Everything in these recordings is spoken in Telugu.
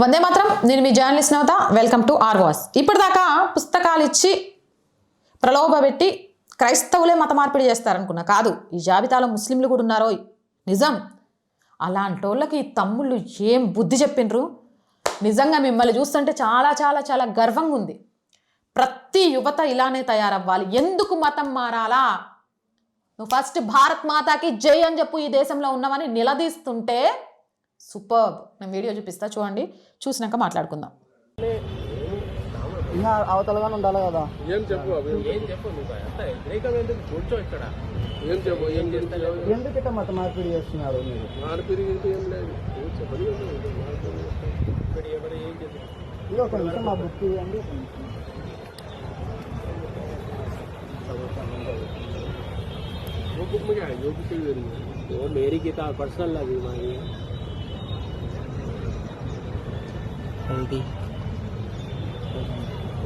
వందే మాత్రం. నేను మీ జర్నలిస్ట్ నవత. వెల్కమ్ టు ఆర్వాస్ ఇప్పటిదాకా పుస్తకాలు ఇచ్చి ప్రలోభపెట్టి క్రైస్తవులే మత మార్పిడి చేస్తారనుకున్నా కాదు ఈ జాబితాలో ముస్లింలు కూడా ఉన్నారో. నిజం. అలాంటి వాళ్ళకి ఈ తమ్ముళ్ళు ఏం బుద్ధి చెప్పిండ్రు నిజంగా మిమ్మల్ని చూస్తుంటే చాలా చాలా చాలా గర్వంగా ఉంది ప్రతి యువత ఇలానే తయారవ్వాలి. ఎందుకు మతం మారాలా? నువ్వు ఫస్ట్ భారత్ మాతాకి జై అని చెప్పు ఈ దేశంలో ఉన్నామని నిలదీస్తుంటే సూపర్బ్ నేను వీడియో చూపిస్తా చూడండి చూసినాక మాట్లాడుకుందాం ఇంకా అవతలగానే ఉండాలి కదా ఏం చెప్పు అవి ఏం చెప్పు నువ్వు అంత వ్యతిరేకం ఎందుకు కూర్చో ఇక్కడ ఏం చెప్పు ఏం చేస్తావు ఎందుకు ఇట్లా మత మార్పిడి చేస్తున్నారు మీరు మార్పిడి గింటి ఏం లేదు ఏం చెప్పదు ఇక్కడ ఎవరు ఏం చెప్పు ఇది ఒక నిమిషం మా బుక్ ఇవ్వండి ఒక నిమిషం. वो बुक में क्या है जो बुक के जरिए वो मेरी किताब पर्सनल लगी हमारी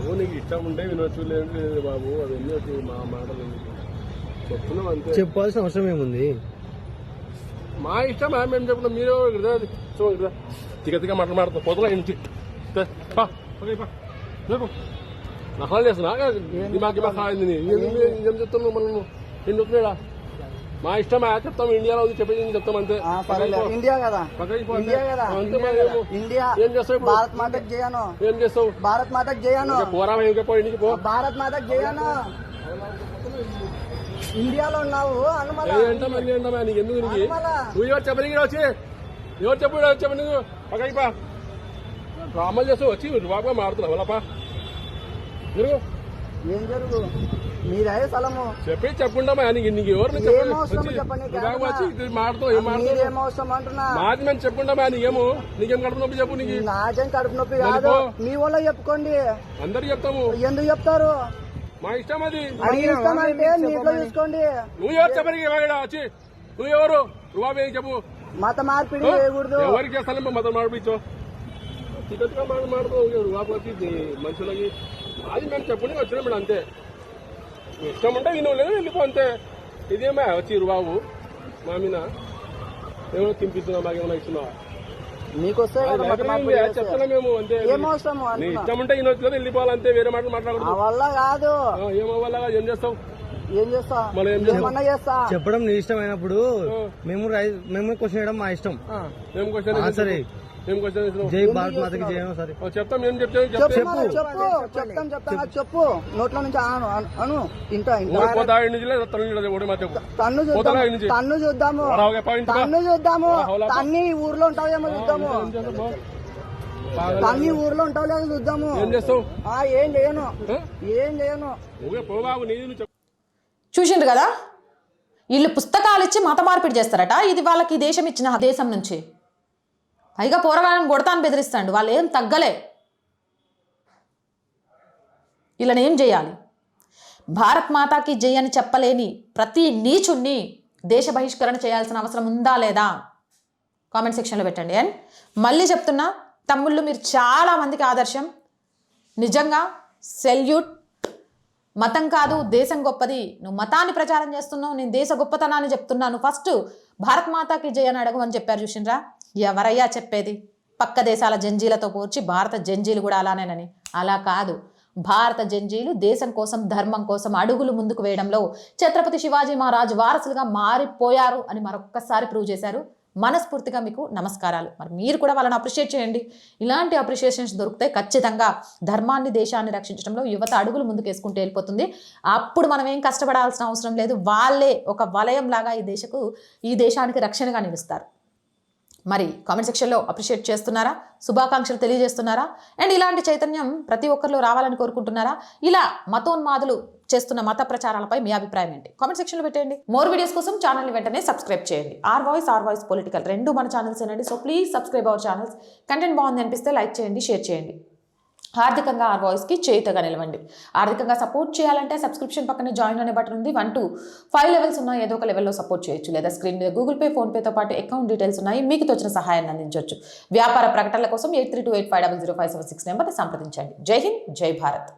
ఓ నీకు ఇష్టం ఉంటే వినొచ్చు లేదు బాబు అవన్నీ వచ్చి మా మాటలు? చెప్తున్నాం అంతే. చెప్పాల్సిన అవసరం ఏముంది? మా ఇష్టం ఆ మేము చెప్పిన మీరు ఇక్కడ సో ఇక్కడ తిక్క తిక్క మాటలు మాడతాం పొదల ఇంటి నకలు చేస్తున్నా దిమాగ్ కాయింది నీ. ఏం ఏం చెప్తాను మనం ఏం చెప్తున్నాడా మా ఇష్టం ఆ చెప్తాం. ఇండియాలో ఉంది. చెప్పేది ఏం చెప్తాం అంతే. ఇండియా కదా. ఇండియా కదా? ఇండియా ఏం చేస్తావు? భారత్ మాతకు జయను. ఏం చేస్తావు? భారత్ మాతకు ఇంకా పోరా పో ఇంటికి పో. భారత్ మాతకు జయను. ఇండియాలో ఉన్నావు. అనుమల. మళ్ళీ ఏంటమ్మా నీకు ఎందుకు నీకు? నువ్వు ఎవరు చెప్పని వచ్చి? ఎవరు చెప్పు చెప్పని నువ్వు పక్కకి పా. డ్రామాలు చేస్తావు. వచ్చి బాబుగా మారుతున్నావు. వాళ్ళపా. ఏం జరుగు? మీదే స్థలము? చెప్పి చెప్పకుండా నీకు నీకు ఎవరు ఏం అవసరం చెప్పండి, చెప్పండి అవసరం అంటున్నా? మాది మేము చెప్పకుండా నీకేమో నీకేం కడుపు నొప్పి చెప్పు నీకు? నాకేం కడుపు నొప్పి కాదు. మీ వాళ్ళ చెప్పుకోండి. అందరికి చెప్తాము. ఎందుకు చెప్తారు? మా ఇష్టం అది. మీ ఇంట్లో చూసుకోండి. నువ్వు ఎవరు చెప్పని వచ్చి నువ్వు ఎవరు? నువ్వు చెప్పు. మత మార్పిడి చేయకూడదు. ఎవరికి చేస్తాను మతం టికెట్గా వాపకి మనుషులకి. అది మేము చెప్పుని వచ్చినాం మేడం అంతే. ఇష్టం ఉంటే వినవు లేదు వెళ్ళిపో అంతే ఇదేమా వచ్చి బాబు మా మీద ఏమో తినిపిస్తున్నావు మాకు ఏమైనా ఇస్తున్నావా చేస్తే. చెప్తున్నా మేము అంతే నీ. ఇష్టం ఉంటే వినొచ్చు కదా వెళ్ళిపోవాలి అంతే వేరే మాటలు మాట్లాడకూడదు వల్ల కాదు ఆ, ఏమవ్వాలా ఏం చేస్తావు ఏం చేస్తా? ఏమన్నా చేస్తా చెప్పడం నీ ఇష్టం అయినప్పుడు ఆ. మేము మేము క్వశ్చన్ చేయడం మా ఇష్టం క్వశ్చన్ సరే. ఏం క్వశ్చన్? జై భారత్ మాతకి సరే. చెప్తాం ఏం చెప్తాం చెప్పు చెప్పు. చెప్తాం చెప్తాం చెప్పు. నోట్ల నుంచి అను అను, ఇంట తన్ను? తన్ను చూద్దాము. తన్ను చూద్దాము. తన్ని ఈ ఊర్లో ఉంటావేమో చూద్దాము. తన్ని ఊర్లో ఉంటావు లేదో చూద్దాము. ఏం చేస్తావు? ఆ ఏం చేయను? ఏం చేయను చూసిండ్రు కదా? వీళ్ళు పుస్తకాలు ఇచ్చి మత మార్పిడి చేస్తారట. ఇది వాళ్ళకి దేశం ఇచ్చిన దేశం నుంచి. పైగా పోరగాళ్ళని కొడతాను బెదిరిస్తాడు. వాళ్ళు ఏం తగ్గలే. వీళ్ళని ఏం చేయాలి? భారత్ మాతాకి జై అని చెప్పలేని ప్రతి నీచుణ్ణి దేశ బహిష్కరణ చేయాల్సిన అవసరం ఉందా లేదా? కామెంట్ సెక్షన్లో పెట్టండి. అండ్ మళ్ళీ చెప్తున్నా తమ్ముళ్ళు మీరు చాలా మందికి ఆదర్శం. నిజంగా సెల్యూట్. మతం కాదు దేశం గొప్పది. నువ్వు మతాన్ని ప్రచారం చేస్తున్నావు నేను దేశ గొప్పతనాన్ని చెప్తున్నాను. ఫస్ట్ భారత్ మాతాకి జయ అని అడగమని చెప్పారు చూసినరా? ఎవరయ్యా చెప్పేది? పక్క దేశాల జంజీలతో పోర్చి భారత జంజీలు కూడా అలానేనని. అలా కాదు. భారత జంజీలు దేశం కోసం ధర్మం కోసం అడుగులు ముందుకు వేయడంలో ఛత్రపతి శివాజీ మహారాజ్ వారసులుగా మారిపోయారు అని మరొక్కసారి ప్రూవ్ చేశారు. మనస్ఫూర్తిగా మీకు నమస్కారాలు. మరి మీరు కూడా వాళ్ళని అప్రిషియేట్ చేయండి. ఇలాంటి అప్రిషియేషన్స్ దొరికితే ఖచ్చితంగా ధర్మాన్ని దేశాన్ని రక్షించడంలో యువత అడుగులు ముందుకేసుకుంటూ వెళ్ళిపోతుంది. అప్పుడు మనం ఏం కష్టపడాల్సిన అవసరం లేదు. వాళ్ళే ఒక వలయం లాగా ఈ దేశకు ఈ దేశానికి రక్షణగా నిలుస్తారు. మరి కామెంట్ సెక్షన్లో అప్రిషియేట్ చేస్తున్నారా? శుభాకాంక్షలు తెలియజేస్తున్నారా? అండ్ ఇలాంటి చైతన్యం ప్రతి ఒక్కరిలో రావాలని కోరుకుంటున్నారా? ఇలా మతోన్మాదులు చేస్తున్న మత ప్రచారాలపై మీ అభిప్రాయం ఏంటి? కామెంట్ సెక్షన్లో పెట్టండి మోర్ వీడియోస్ కోసం ఛానల్ని వెంటనే సబ్స్క్రైబ్ చేయండి. R voice R voice political రెండు మన ఛానల్స్ ఏనండి. So please subscribe our channels content బాగుంది అనిపిస్తే లైక్ చేయండి షేర్ చేయండి. ఆర్థికంగా ఆర్ వాయిస్కి చేతగా నిలవండి. ఆర్థికంగా సపోర్ట్ చేయాలంటే సబ్స్క్రిప్షన్ పక్కనే జాయిన్ అనే బటన్ ఉంది. వన్ టు ఫైవ్ లెవెల్స్ ఉన్నాయి ఏదో ఒక లెవెల్లో సపోర్ట్ చేయొచ్చు. లేదా స్క్రీన్ మీద గూగుల్ పే ఫోన్పేతో పాటు అకౌంట్ డీటెయిల్స్ ఉన్నాయి. మీకు తోచిన సహాయాన్ని అందించవచ్చు వ్యాపార ప్రకటనల కోసం eight three two eight five double zero five seven six నెంబర్ని సంప్రదించండి. జై హింద్ జై భారత్.